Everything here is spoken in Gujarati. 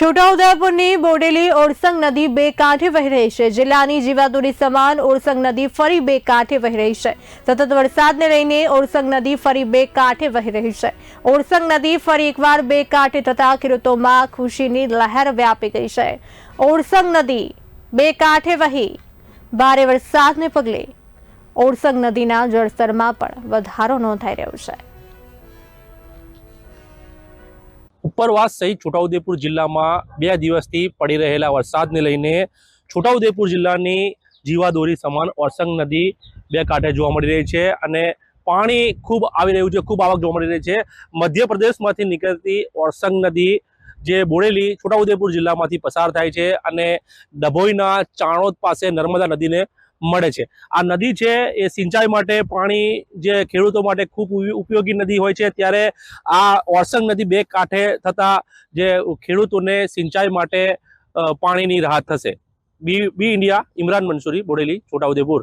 છોટાઉદેપુરની બોડેલી ઓરસંગ નદી બે કાંઠે વહી રહી છે. જિલ્લાની જીવાદોરી સમાન ઓરસંગ નદી ફરી બે કાંઠે વહી રહી છે. સતત વરસાદને લઈને ઓરસંગ નદી ફરી બે કાંઠે વહી રહી છે. ઓરસંગ નદી ફરી એકવાર બે કાંઠે થતા ખેડૂતોમાં ખુશીની લહેર વ્યાપી ગઈ છે. ઓરસંગ નદી બે કાંઠે વહી ભારે વરસાદને પગલે ઓરસંગ નદીના જળસ્તરમાં પણ વધારો નોંધાઈ રહ્યો છે. ઉપરવાસ સહિત છોટાઉદેપુર જિલ્લામાં બે દિવસથી પડી રહેલા વરસાદને લઈને છોટાઉદેપુર જિલ્લાની જીવાદોરી સમાન ઓરસંગ નદી બે કાંઠે જોવા મળી રહી છે અને પાણી ખૂબ આવી રહ્યું છે, ખૂબ આવક જોવા મળી રહી છે. મધ્યપ્રદેશમાંથી નીકળતી ઓરસંગ નદી જે બોડેલી છોટાઉદેપુર જિલ્લામાંથી પસાર થાય છે અને ડભોઈના ચાણોદ પાસે નર્મદા નદીને મળે છે. આ નદી છે એ સિંચાઈ માટે પાણી જે ખેડૂતો માટે ખૂબ ઉપયોગી નદી હોય છે, ત્યારે આ ઓરસંગ નદી બે કાંઠે થતાં જે ખેડૂતોને સિંચાઈ માટે પાણીની રાહત થશે. B B India, Imran Mansuri, Bodeli, Chhota Udaipur.